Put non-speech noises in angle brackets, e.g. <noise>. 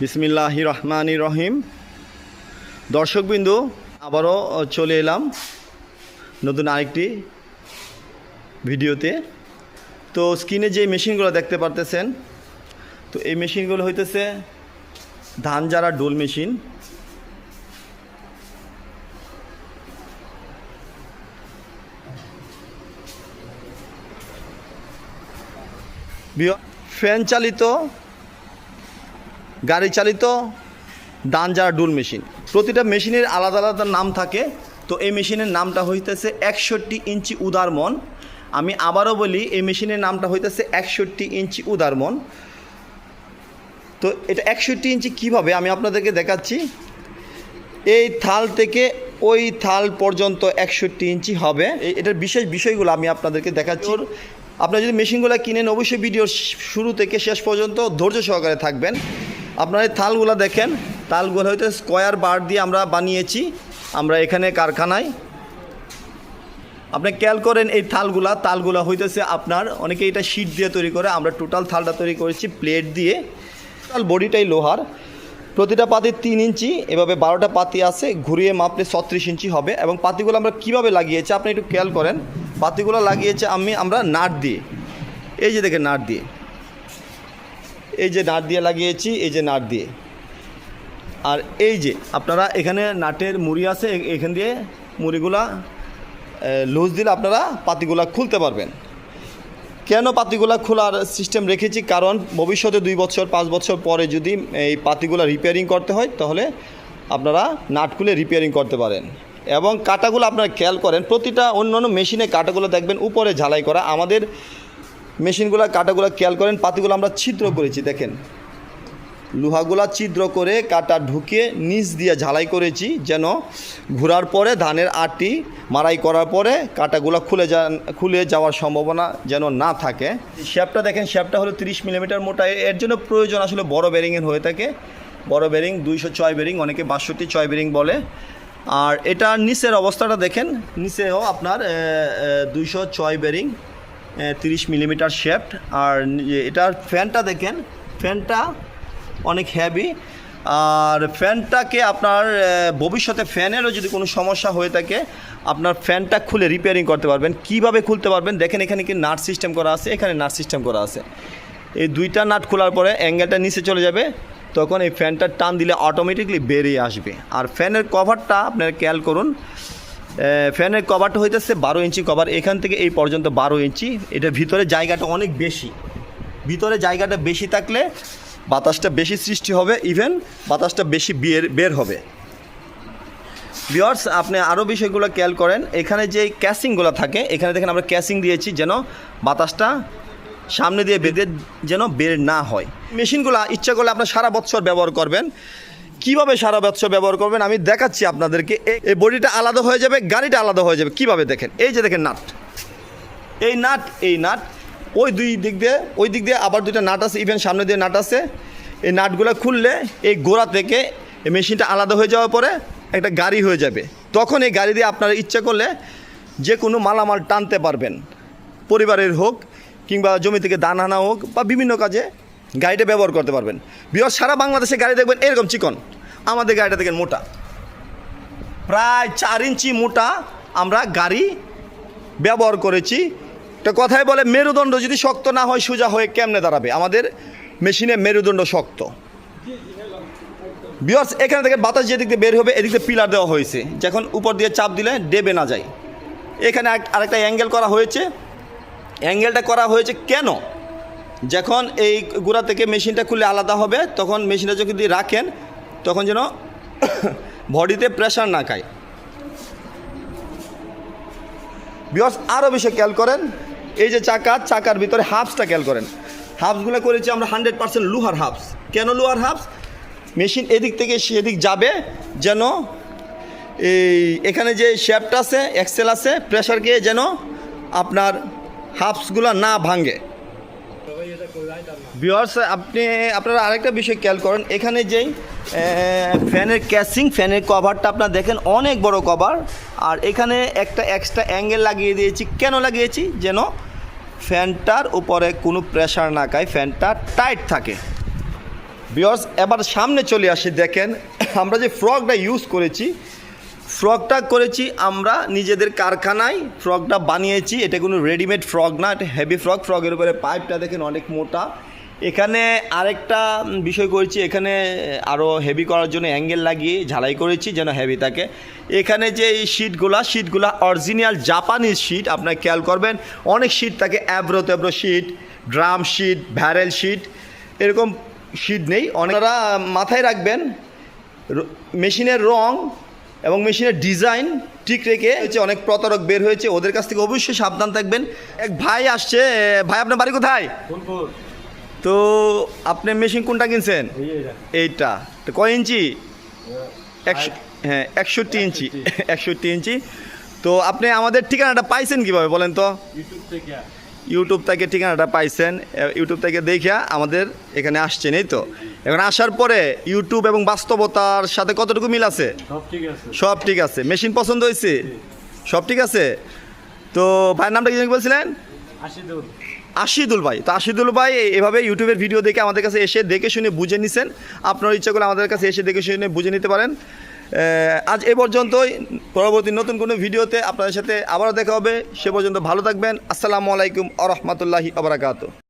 বিসমিল্লাহ রহমান রহিম দর্শকবিন্দু, আবারও চলে এলাম নতুন আরেকটি ভিডিওতে। তো স্ক্রিনে যে মেশিনগুলো দেখতে পারতেছেন, তো এই মেশিনগুলো হইতেছে ধান যারা ডোল মেশিন। ফ্যান চালিত গাড়ি চালিত যারা ডুল মেশিন। প্রতিটা মেশিনের আলাদা আলাদা নাম থাকে। তো এই মেশিনের নামটা হইতেছে একষট্টি ইঞ্চি উদারমন আমি আবারও বলি, এই মেশিনের নামটা হইতেছে একষট্টি ইঞ্চি উদারমন তো এটা একষট্টি ইঞ্চি কীভাবে? আমি আপনাদেরকে দেখাচ্ছি। এই থাল থেকে ওই থাল পর্যন্ত একষট্টি ইঞ্চি হবে। এটার বিশেষ বিষয়গুলো আমি আপনাদেরকে দেখাচ্ছি। আপনারা যদি মেশিনগুলো কিনেন, অবশ্যই ভিডিওর শুরু থেকে শেষ পর্যন্ত ধৈর্য সহকারে থাকবেন। আপনারা এই থালগুলো দেখেন। তালগুলো হয়তো স্কোয়ার বার দিয়ে আমরা বানিয়েছি। আমরা এখানে কারখানায়। আপনি খেয়াল করেন এই থালগুলা তালগুলা হইতেছে আপনার, অনেকে এটা শীট দিয়ে তৈরি করে, আমরা টোটাল থালটা তৈরি করেছি প্লেট দিয়ে। টোটাল বডিটাই লোহার। প্রতিটা পাতি তিন ইঞ্চি, এভাবে বারোটা পাতি আছে, ঘুরিয়ে মাপলে ছত্রিশ ইঞ্চি হবে। এবং পাতিগুলো আমরা কীভাবে লাগিয়েছি, আপনি একটু খেয়াল করেন। পাতিগুলো লাগিয়েছে আমি, আমরা নাট দিয়ে। এই যে দেখেন নাট দিয়ে। এই যে নাট দিয়ে লাগিয়েছি, এই যে নাট দিয়ে। আর এই যে, আপনারা এখানে নাটের মুড়ি আছে এখান দিয়ে মুড়িগুলা লুজ দিলে আপনারা পাতিগুলা খুলতে পারবেন। কেন পাতিগুলা খোলার সিস্টেম রেখেছি? কারণ ভবিষ্যতে দুই বছর, পাঁচ বছর পরে যদি এই পাতিগুলা রিপেয়ারিং করতে হয়, তাহলে আপনারা নাট খুলে রিপেয়ারিং করতে পারেন। এবং কাটাগুলো আপনারা খেয়াল করেন, প্রতিটা অন্য অন্য মেশিনে কাটাগুলো দেখবেন, উপরে ঝালাই করা। আমাদের মেশিনগুলো, কাটাগুলো খেয়াল করেন, পাতিগুলো আমরা ছিদ্র করেছি, দেখেন। লোহাগুলা ছিদ্র করে কাটা ঢুকিয়ে নিচ দিয়ে ঝালাই করেছি, যেন ঘোরার পরে ধানের আটি মারাই করার পরে কাটাগুলা খুলে যা, খুলে যাওয়ার সম্ভাবনা যেন না থাকে। শ্যাপটা দেখেন শ্যাপটা হলো তিরিশ মিলিমিটার মোটা। এর জন্য প্রয়োজন আসলে বড় বেরিংয়ের হয়ে থাকে। বড় বেরিং, দুইশো ছয় বেরিং, অনেকে বাষট্টি ছয় বেরিং বলে। আর এটার নিচের অবস্থাটা দেখেন, নিচেও আপনার দুইশো ছয় বেরিং। তিরিশ মিলিমিটার শেফট আর এটার ফ্যানটা দেখেন ফ্যানটা অনেক হ্যাভি আর ফ্যানটাকে আপনার ভবিষ্যতে ফ্যানেরও যদি কোনো সমস্যা হয়ে থাকে, আপনার ফ্যানটা খুলে রিপেয়ারিং করতে পারবেন। কীভাবে খুলতে পারবেন? দেখেন এখানে কি নাট সিস্টেম করা আছে, এখানে নাট সিস্টেম করা আছে। এই দুইটা নাট খোলার পরে অ্যাঙ্গেলটা নিচে চলে যাবে, তখন এই ফ্যানটা টান দিলে অটোমেটিকলি বেরিয়ে আসবে। আর ফ্যানের কভারটা আপনারা খেয়াল করুন ফ্যানের কভারটা হইতেছে বারো ইঞ্চি কভার। এখান থেকে এই পর্যন্ত বারো ইঞ্চি। এটা ভিতরে জায়গাটা অনেক বেশি। ভিতরে জায়গাটা বেশি থাকলে বাতাসটা বেশি সৃষ্টি হবে ইভেন বাতাসটা বেশি বের বের হবে। ভিওয়ার্স আপনি আরও বিষয়গুলো খেয়াল করেন। এখানে যে ক্যাসিংগুলো থাকে, এখানে দেখেন আমরা ক্যাসিং দিয়েছি যেন বাতাসটা সামনে দিয়ে বেঁধে যেন বের না হয়। মেশিনগুলো ইচ্ছা করলে আপনার সারা বছর ব্যবহার করবেন। কীভাবে সারা ব্যবসা ব্যবহার করবেন? আমি দেখাচ্ছি আপনাদেরকে। এই বডিটা আলাদা হয়ে যাবে, গাড়িটা আলাদা হয়ে যাবে। কীভাবে দেখেন? এই যে দেখেন নাট। এই নাট এই নাট। ওই দুই দিক দিয়ে, ওই দিক দিয়ে আবার দুইটা নাট আছে ইভেন সামনে দিয়ে নাট আছে। এই নাটগুলো খুললে এই গোড়া থেকে এই মেশিনটা আলাদা হয়ে যাওয়ার পরে একটা গাড়ি হয়ে যাবে। তখন এই গাড়ি দিয়ে আপনারা ইচ্ছা করলে যে কোনো মালামাল টানতে পারবেন। পরিবারের হোক কিংবা জমি থেকে দান আনা হোক বা বিভিন্ন কাজে গাড়িটা ব্যবহার করতে পারবেন। বৃহৎ সারা বাংলাদেশে গাড়ি দেখবেন এরকম চিকন। আমাদের গাড়িটা দেখেন মোটা। প্রায় চার ইঞ্চি মোটা আমরা গাড়ি ব্যবহার করেছি। তো কথায় বলে, মেরুদণ্ড যদি শক্ত না হয়, সোজা হয়ে কেমনে দাঁড়াবে? আমাদের মেশিনে মেরুদণ্ড শক্ত। বিয়ার্স এখানে থেকে বাতাস যেদিক দিয়ে বের হবে, এদিক দিয়ে পিলার দেওয়া হয়েছে। যখন উপর দিয়ে চাপ দিলে ডেবে না যায়। এখানে আরেকটা অ্যাঙ্গেল করা হয়েছে। অ্যাঙ্গেলটা করা হয়েছে কেন? যখন এই গোড়া থেকে মেশিনটা খুলে আলাদা হবে, তখন মেশিনটা যদি রাখেন, তখন যেন <coughs> বডিতে প্রেশার না খায়। বিকজ আরও বেশি খেয়াল করেন, এই যে চাকা, চাকার ভিতরে হাফসটা খেয়াল করেন। হাফসগুলো করেছি আমরা হান্ড্রেড পার্সেন্ট লোহার হাফস কেন লোহার হাফস মেশিন এদিক থেকে সেদিক যাবে, যেন এই এখানে যে শ্যাপটা আছে এক্সেল আছে প্রেশারকে যেন আপনার হাফসগুলো না ভাঙে। ভিওয়ার্স আপনি, আপনারা আরেকটা বিষয় খেয়াল করেন। এখানে যেই ফ্যানের ক্যাসিং ফ্যানের কভারটা আপনার দেখেন, অনেক বড় কভার আর এখানে একটা এক্সট্রা অ্যাঙ্গেল লাগিয়ে দিয়েছি। কেন লাগিয়েছি? যেন ফ্যানটার উপরে কোনো প্রেশার না খায়, ফ্যানটা টাইট থাকে। বিয়র্স এবার সামনে চলে আসি, দেখেন, আমরা যে ফ্রকটা ইউজ করেছি ফ্রকটা করেছি আমরা নিজেদের কারখানায়। ফ্রকটা বানিয়েছি, এটা কোনো রেডিমেড ফ্রক না, এটা হেভি ফ্রক। ফ্রকের উপরে পাইপটা দেখেন অনেক মোটা। এখানে আরেকটা বিষয় করেছি, এখানে আরও হেভি করার জন্য অ্যাঙ্গেল লাগিয়ে ঝালাই করেছি, যেন হেভি থাকে। এখানে যে এই শিটগুলা শিটগুলা অরিজিনাল জাপানিজ শিট আপনার খেয়াল করবেন, অনেক শিট থাকে অ্যাব্রো তেব্রো sheet drum sheet barrel sheet এরকম শিট নেই। অনেকরা মাথায় রাখবেন মেশিনের রং এবং মেশিনের ডিজাইন ঠিক রেখে হচ্ছে অনেক প্রতারক বের হয়েছে ওদের কাছ থেকে অবশ্যই সাবধান থাকবেন। এক ভাই আসছে ভাই আপনার বাড়ি কোথায়? তো আপনি মেশিন কোনটা কিনছেন? এইটা। এইটা। তো কয় ইঞ্চি? একশো হ্যাঁ একষট্টি ইঞ্চি। <laughs> একষট্টি। ইঞ্চি। তো আপনি আমাদের ঠিকানাটা পাইছেন কীভাবে বলেন তো? ইউটিউব থেকে। ঠিকানাটা পাইছেন। ইউটিউব থেকে দেখিয়া আমাদের এখানে আসছেন এই তো? এখন আসার পরে ইউটিউব এবং বাস্তবতার সাথে কতটুকু মিল আছে? সব ঠিক আছে। মেশিন পছন্দ হয়েছে? সব ঠিক আছে? তো ভাইয়ের নামটা কি বলছিলেন? আশি আশিদুল ভাই। তো আশিদুল ভাই এভাবে ইউটিউবের ভিডিও দেখে আমাদের কাছে এসে দেখে শুনে বুঝে নিছেন। আপনার ইচ্ছা করে আমাদের কাছে এসে দেখে শুনে বুঝে নিতে পারেন। আজ এ পর্যন্তই। পরবর্তী নতুন কোনো ভিডিওতে আপনাদের সাথে আবারও দেখা হবে। সে পর্যন্ত ভালো থাকবেন। আসসালামু আলাইকুম আ রহমতুল্লাহি আবরাকাত